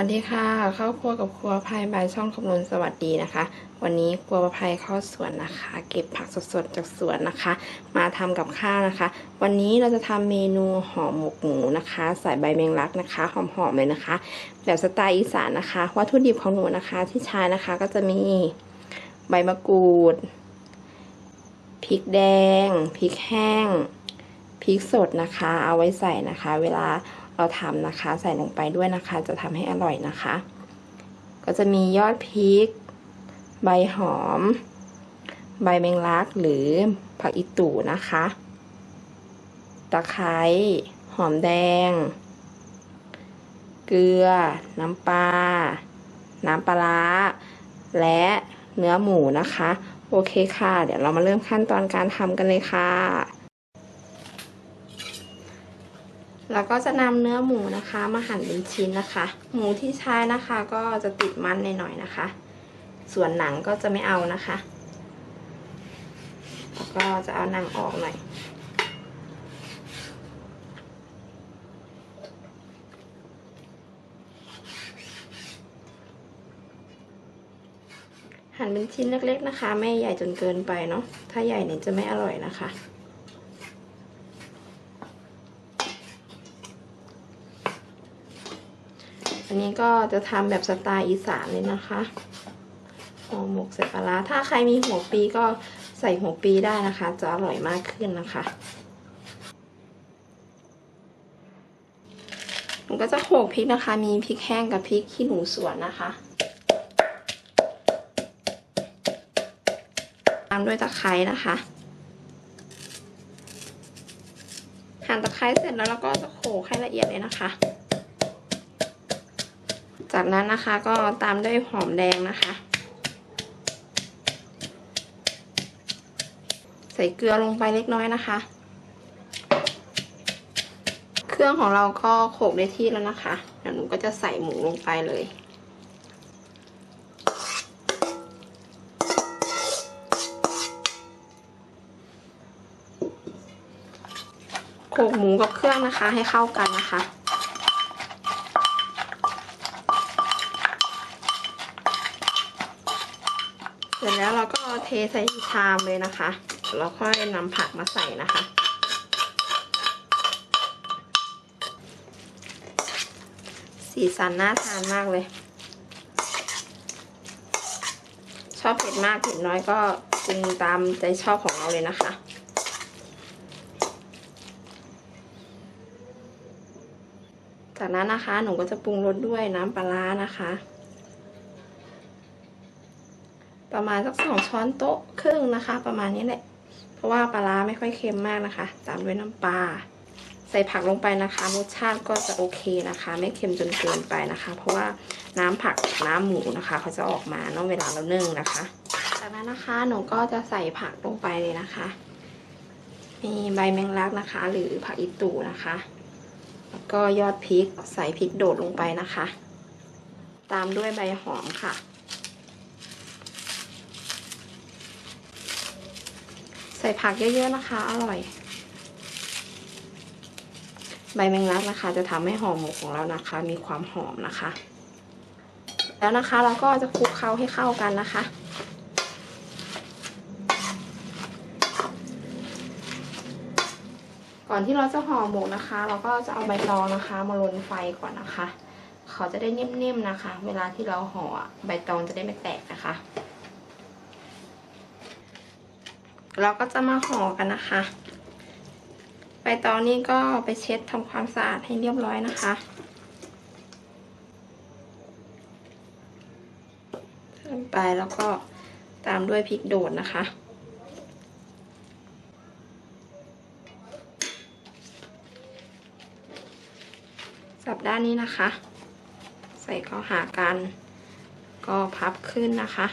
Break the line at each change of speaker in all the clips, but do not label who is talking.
วัสดีค่ะเข้าวครัวกับครัวภัยบายช่องคำนวณสวัสดีนะคะ วันนี้ครัวภัยเข้าสวนนะคะ เก็บผักสดๆจากสวนนะคะ มาทำกับข้าวนะคะ วันนี้เราจะทำเมนูห่อหมกหมูนะคะ ใส่ใบแมงลักนะคะหอมๆเลยนะคะ แบบสไตล์อีสานนะคะวัตถุดิบของหนูนะคะที่ใช้นะคะก็จะมีใบมะกรูดพริกแดงพริกแห้งพริกสดนะคะ เอาไว้ใส่นะคะ เวลา เราทำนะคะ ใส่ลงไปด้วยนะคะ จะทำให้อร่อยนะคะ ก็จะมียอดพริก ใบหอม ใบแมงลักหรือผักอีตู่นะคะ ตะไคร้หอมแดง เกลือ น้ำปลา น้ำปลาร้าและเนื้อหมูนะคะ โอเคค่ะ เดี๋ยวเรามาเริ่มขั้นตอนการทำกันเลยค่ะ เราก็จะนำเนื้อหมูนะคะ มาหั่นเป็นชิ้นนะคะ หมูที่ใช้นะคะ ก็จะติดมันหน่อยๆนะคะ ส่วนหนังก็จะไม่เอานะคะ แล้วก็จะเอาหนังออกหน่อยหั่นเป็นชิ้นเล็กๆนะคะ ไม่ใหญ่จนเกินไปเนาะถ้าใหญ่เนี่ยจะไม่อร่อยนะคะ อันนี้ก็จะทำแบบสไตล์อีสานเลยนะคะห่อหมกใส่ปลาถ้าใครมีหัวปีก็ใส่หัวปีได้นะคะ จะอร่อยมากขึ้นนะคะผมก็จะโขลกพริกนะคะ มีพริกแห้งกับพริกขี้หนูสวนนะคะตามด้วยตะไคร้นะคะหั่นตะไคร้เสร็จแล้วเราก็จะโขลกให้ละเอียดเลยนะคะ จากนั้นนะคะก็ตามด้วยหอมแดงนะคะ ใส่เกลือลงไปเล็กน้อยนะคะ เครื่องของเราก็โขลกได้ที่แล้วนะคะเดี๋ยวหนูก็จะใส่หมูลงไปเลยโขลกหมูกับเครื่องนะคะให้เข้ากันนะคะ เสร็จแล้วเราก็เทใส่ชามเลยนะคะแล้วค่อยนำผักมาใส่นะคะ สีสันน่าทานมากเลย ชอบเผ็ดมากเผ็ดน้อยก็ปรุงตามใจชอบของเราเลยนะคะจากนั้นนะคะหนูก็จะปรุงรสด้วยน้ำปลาร้านะคะ ประมาณสักสองช้อนโต๊ะครึ่งนะคะ ประมาณนี้แหละ เพราะว่าปลาร้าไม่ค่อยเค็มมากนะคะ ตามด้วยน้ำปลาใส่ผักลงไปนะคะรสชาติก็จะโอเคนะคะ ไม่เค็มจนเกินไปนะคะ เพราะว่าน้ำผักน้ำหมูนะคะ เขาจะออกมาเนาะเวลาเรานึ่งนะคะ จากนั้นนะคะหนูก็จะใส่ผักลงไปเลยนะคะ มีใบแมงลักนะคะ หรือผักอีตูนะคะ แล้วก็ยอดพริกใส่พริกโดดลงไปนะคะ ตามด้วยใบหอมค่ะ ใส่ผักเยอะๆนะคะ อร่อย ใบแมงลักนะคะ จะทำให้ห่อหมกของเรานะคะ มีความหอมนะคะ แล้วนะคะเราก็จะคลุกเคล้าให้เข้ากันนะคะก่อนที่เราจะห่อหมกนะคะ เราก็จะเอาใบตองนะคะ มาลนไฟก่อนนะคะ เขาจะได้นิ่มๆนะคะ เวลาที่เราห่อใบตองจะได้ไม่แตกนะคะ เราก็จะมาห่อกันนะคะ ใบตองนี่ก็ไปเช็ดทำความสะอาดให้เรียบร้อยนะคะเติมไปแล้วก็ตามด้วยพริกโดดนะคะสับด้านนี้นะคะ ใส่เข้าหากัน ก็พับขึ้นนะคะ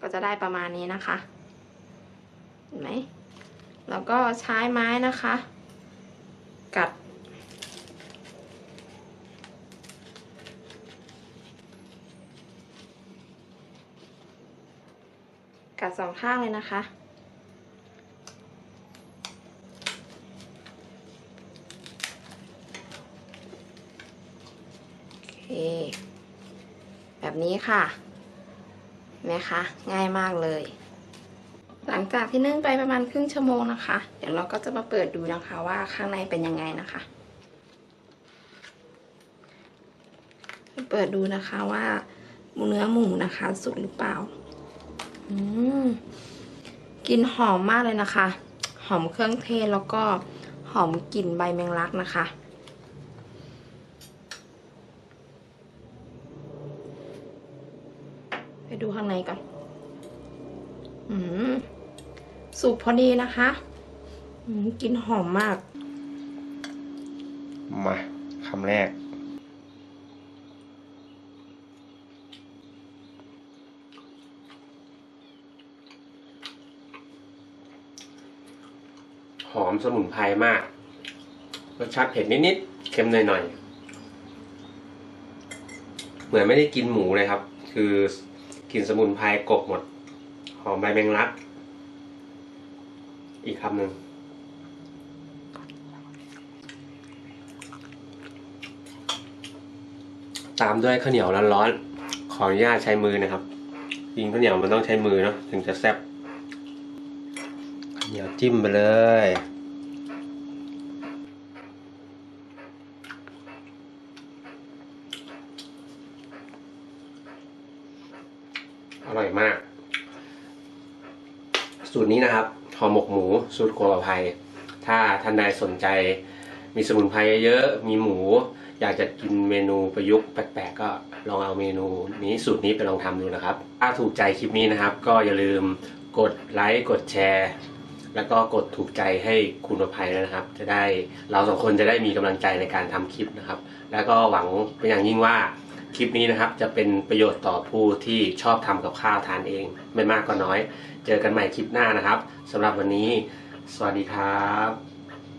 ก็จะได้ประมาณนี้นะคะ เห็นไหมแล้วก็ใช้ไม้นะคะ กัด กัดสองข้างเลยนะคะโอเคแบบนี้ค่ะ นไหมคะ ง่ายมากเลย หลังจากที่นึ่งไปประมาณครึ่งชั่วโมงนะคะ เดี๋ยวเราก็จะมาเปิดดูนะคะว่าข้างในเป็นยังไงนะคะ เปิดดูนะคะว่าเนื้อหมูนะคะ สุกหรือเปล่า อืมกลิ่นหอมมากเลยนะคะ หอมเครื่องเทศแล้วก็หอมกลิ่นใบแมงลักนะคะ ไป ดูข้างในก่อน อืม สุกพอดีนะคะกลิ่นหอมมาก
มาคำแรก หอมสมุนไพรมาก รสชาติเผ็ดนิดๆ เค็มหน่อยๆ เหมือนไม่ได้กินหมูเลยครับ คือ กินสมุนไพรกบหมด หอมใบแมงลัก อีกคำหนึ่งตามด้วยข้าวเหนียวร้อนๆ ขออนุญาตใช้มือนะครับยิงข้าวเหนียวมันต้องใช้มือเนาะถึงจะแซ่บข้าวเหนียวจิ้มไปเลย อร่อยมาก สูตรนี้นะครับห่อหมกหมูสูตรครัวภัย ถ้าท่านใดสนใจ มีสมุนไพรเยอะๆมีหมู อยากจะกินเมนูประยุกต์แปลกๆก็ลองเอาเมนูนี้สูตรนี้ไปลองทำดูนะครับถ้าถูกใจคลิปนี้นะครับ ก็อย่าลืมกดไลค์กดแชร์แล้วก็กดถูกใจให้คุณประภัยด้วยนะครับ จะได้เราสองคนจะได้มีกำลังใจในการทำคลิปนะครับ แล้วก็หวังเป็นอย่างยิ่งว่า คลิปนี้นะครับจะเป็นประโยชน์ต่อผู้ที่ชอบทำกับข้าวทานเอง ไม่มากก็น้อย เจอกันใหม่คลิปหน้านะครับสำหรับวันนี้ สวัสดีครับ